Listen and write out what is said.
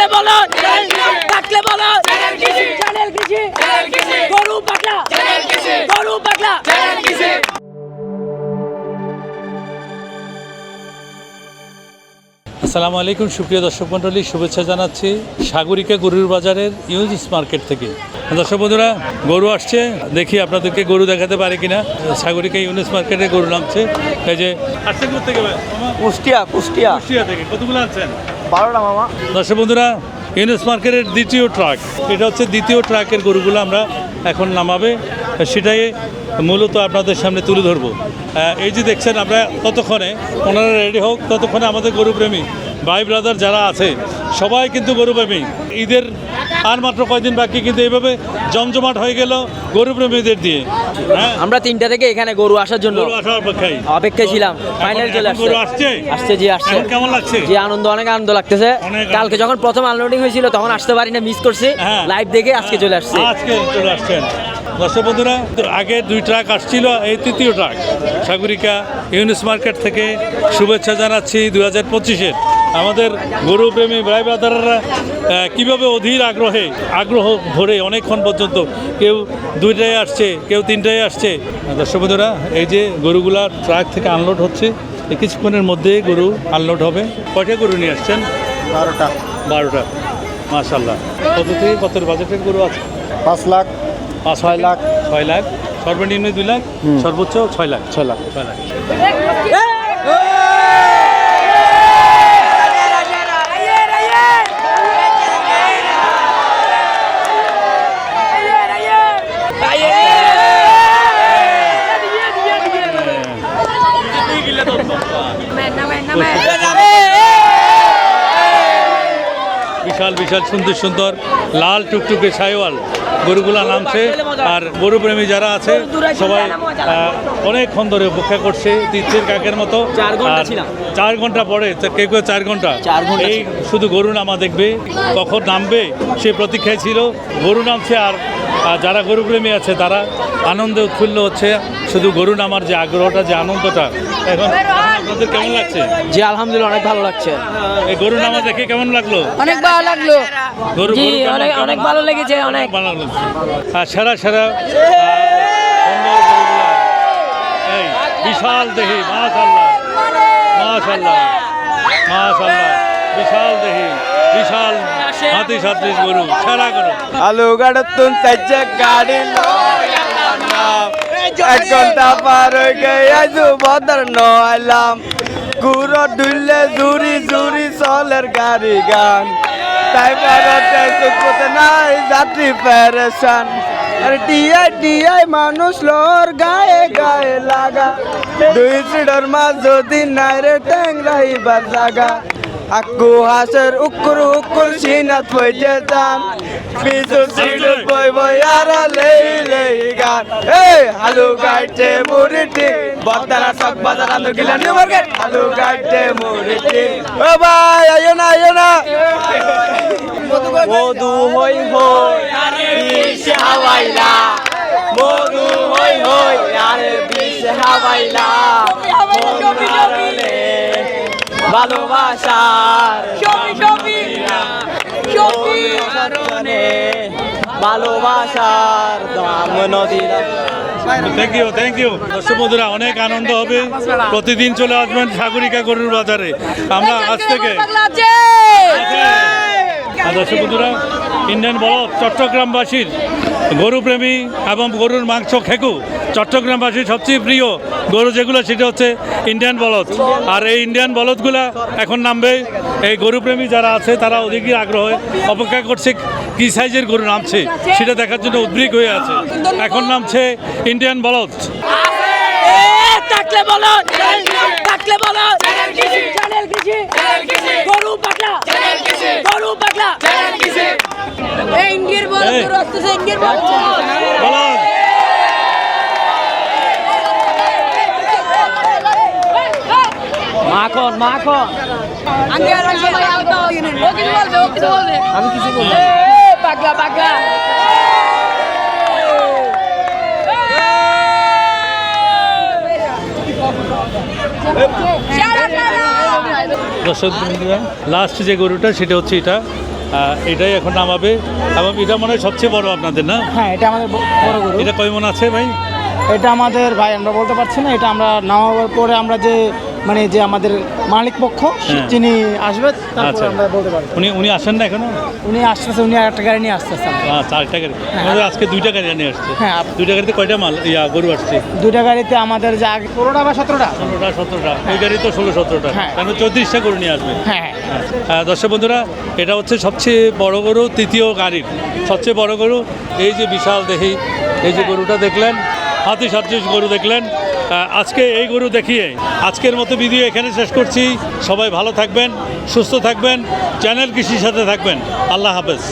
থাকলে বলো। থাকলে বলো। চ্যানেল কৃষি। গরু পাগলা গরু পাগলা আসসালামু আলাইকুম সুপ্রিয় দর্শক মণ্ডলী। শুভেচ্ছা জানাচ্ছি সাগরিকা গরুর বাজারের ইউজিস মার্কেট থেকে। দর্শক বন্ধুরা গরু আসছে। দেখি আপনাদেরকে গরু দেখাতে পারে কিনা। সাগরিকা ইউনিস মার্কেটে গরু নামছে। এই যে আসছে থেকে কুষ্টিয়া কুষ্টিয়া। কুষ্টিয়া থেকে। কতগুলো আনছেন? বারোটা মামা। দর্শক বন্ধুরা এনএস মার্কেটের দ্বিতীয় ট্রাক এটা হচ্ছে দ্বিতীয় ট্রাকের গরুগুলো আমরা এখন নামাবে, সেটাই মূলত আপনাদের সামনে তুলে ধরবো। এই যে দেখছেন আমরা ততক্ষণে, ওনারা রেডি হোক, ততক্ষণে আমাদের গরুপ্রেমী ভাই ব্রাদার যারা আছে, সবাই কিন্তু গরুপ্রেমী। ঈদের আর মাত্র কয়দিন বাকি কিন্তু এইভাবে জমজমাট হয়ে গেল গরুপ্রেমীদের দিয়ে। হ্যাঁ? আমরা তিনটা থেকে এখানে গরু আসার জন্য গরু আসার অপেক্ষায়। অপেক্ষায় ছিলাম। ফাইনাল চলে আসছে। গরু আসছে? আসছে জি আসছে। কেমন লাগছে? জি আনন্দ অনেক আনন্দ লাগতেছে। কালকে যখন প্রথম আনলোডিং হয়েছিল তখন আসতে পারি না মিস করছি। হ্যাঁ। লাইভ দেখে আজকে চলে আসছে। আজকে চলে আসছেন। দর্শক বন্ধুরা আগে দুই ট্রাক আসছিল এই তৃতীয় ট্রাক সাগরিকা ইউনিস মার্কেট থেকে শুভেচ্ছা জানাচ্ছি দুই হাজার পঁচিশের। আমাদের গরুপ্রেমী ভাই ব্রাদাররা কীভাবে অধীর আগ্রহে আগ্রহ ভরে অনেকক্ষণ পর্যন্ত কেউ দুইটায় আসছে কেউ তিনটায় আসছে। দর্শক বন্ধুরা এই যে গরুগুলা ট্রাক থেকে আনলোড হচ্ছে এই কিছুক্ষণের মধ্যে গরু আনলোড হবে। কয়টা গরু নিয়ে আসছেন? বারোটা। বারোটা। মাশাল্লাহ কত থেকে কত বাজেটের গরু আছে? পাঁচ লাখ পাঁচ ছয় লাখ। ছয় লাখ। সর্বনিম্ন দুই লাখ? সর্বোচ্চ ছয় লাখ। ছয় লাখ। ছয় লাখ। বিশাল বিশাল সুন্দর সুন্দর লাল টুকটুকে সাইওয়াল। গরুগুলা নামছে আর গরু প্রেমী যারা আছে সবাই অনেকক্ষণ ধরে অপেক্ষা করছে তীর্থের কাকের মতো। চার ঘণ্টা আর চার ঘণ্টা পরে তো কেউ কেউ চার ঘণ্টা। এই শুধু গরু নামা দেখবে কখন নামবে সে প্রতীক্ষায় ছিল। গরু নামছে আর আর যারা গরু প্রেমী আছে তারা আনন্দে উৎফুল্ল হচ্ছে। শুধু গরু নামার যে আগ্রহটা যে আনন্দটা এখন আপনাদের কেমন লাগছে? জি আলহামদুলিল্লাহ অনেক ভালো লাগছে। এই গরু নামা দেখে কেমন লাগল? অনেক ভালো লাগল। গরু জি অনেক অনেক ভালো লেগেছে অনেক ভালো লাগল। আর সেরা সেরা বিশাল দেহি মাশাল্লাহ মাশাল্লাহ মাশাল্লাহ বিশাল দেহি বিশাল হাতি সাত্রিশ গরু সেরা গরু। আলু গাড়তুন সাজ্জা গাড়ি না। এক ঘণ্টা পার হয়ে গেছে বদর নইলাম গুড়ো ডুললে জুরি জুরি চলের গাড়ি গান। তাই পারতে সুখতে নাই যাত্রী পেরেশান আর টিআই টিআই মানুষ লোর গায়ে গায়ে লাগা। দুই সিডর মাছ যদি নাই রে ট্যাং রাইবার জাগা। আকু হাসের উকুর উকুর সিনাত পইতে যান। পিছু সিডু বই বই আর লেই লেই গান। এই হালু গাইতে মুরিটি বদারা সব বাজার আন্দর গিলা নিউ মার্কেট। হালু গাইতে মুরিটি ও ভাই, আইও না আইও না। মধু হই হই বিষ হাওয়াইলা। মধু হই হই আরে বিষ হাওয়াইলা মন ভালোবাসার কারণে ভালোবাসার দাম নদীর থ্যাংক ইউ থ্যাংক ইউ দর্শক বন্ধুরা অনেক আনন্দ হবে। প্রতিদিন চলে আসবেন সাগরিকা গরুর বাজারে। আমরা আজ থেকে দর্শক বন্ধুরা ইন্ডিয়ান বলদ চট্টগ্রামবাসীর গরুপ্রেমী এবং গরুর মাংস খেকু। চট্টগ্রামবাসীর সবচেয়ে প্রিয় গরু যেগুলো সেটা হচ্ছে ইন্ডিয়ান বলদ। আর এই ইন্ডিয়ান বলদগুলা এখন নামবে। এই গরুপ্রেমী যারা আছে তারা অধিকই আগ্রহে অপেক্ষা করছে কি সাইজের গরু নামছে। সেটা দেখার জন্য উদ্গ্রীক হয়ে আছে। এখন নামছে ইন্ডিয়ান বলদ। থাকলে বলো থাকলে বলো চ্যানেল কৃষি! গরু পাগলা! গরু পাগলা! এই ইন্ডিয়ার বড় গরু আসতেছে ইন্ডিয়ার বলদ। মাখন মাখন। আমি কিছু বলব এ, পাগলা পাগলা। দর্শক বন্ধুরা লাস্ট যে গরুটা সেটা হচ্ছে এটা। এটাই এখন নামাবে। এবং এটা মনে হয় সবচেয়ে বড় আপনাদের না? হ্যাঁ এটা আমাদের বড় গরু। এটা কয় মন আছে ভাই? এটা আমাদের ভাই আমরা বলতে পারছি না এটা আমরা নামাবার পরে আমরা যে মানে যে আমাদের মালিক পক্ষ হ্যাঁ। যিনি আসবে তারপর আচ্ছা। আমরা বলতে পারব। উনি উনি আসেন না এখনও? উনি আসতেছে উনি একটা গাড়ি নিয়ে আসতেছে আচ্ছা আরেকটা গাড়ি। আমাদের আজকে দুইটা গাড়ি নিয়ে আসছে। হ্যাঁ, দুইটা গাড়িতে কয়টা মাল? ইয়া গরু আসছে। দুইটা গাড়িতে আমাদের যে আগে ষোলোটা বা সতেরোটা? পনেরোটা সতেরোটা। ওই গাড়ি তো ষোলো সতেরোটা। হ্যাঁ। কেন চৌত্রিশটা গরু নিয়ে আসবে? হ্যাঁ হ্যাঁ। হ্যাঁ, দর্শক বন্ধুরা এটা হচ্ছে সবচেয়ে বড় গরু তৃতীয় গাড়ির। সবচেয়ে বড় গরু এই যে বিশাল দেখি এই যে গরুটা দেখলেন হাতি সাতত্রিশ গরু দেখলেন। আজকে এই গরু দেখিয়ে আজকের মতো ভিডিও এখানে শেষ করছি। সবাই ভালো থাকবেন, সুস্থ থাকবেন, চ্যানেল কৃষির সাথে থাকবেন। আল্লাহ হাফেজ।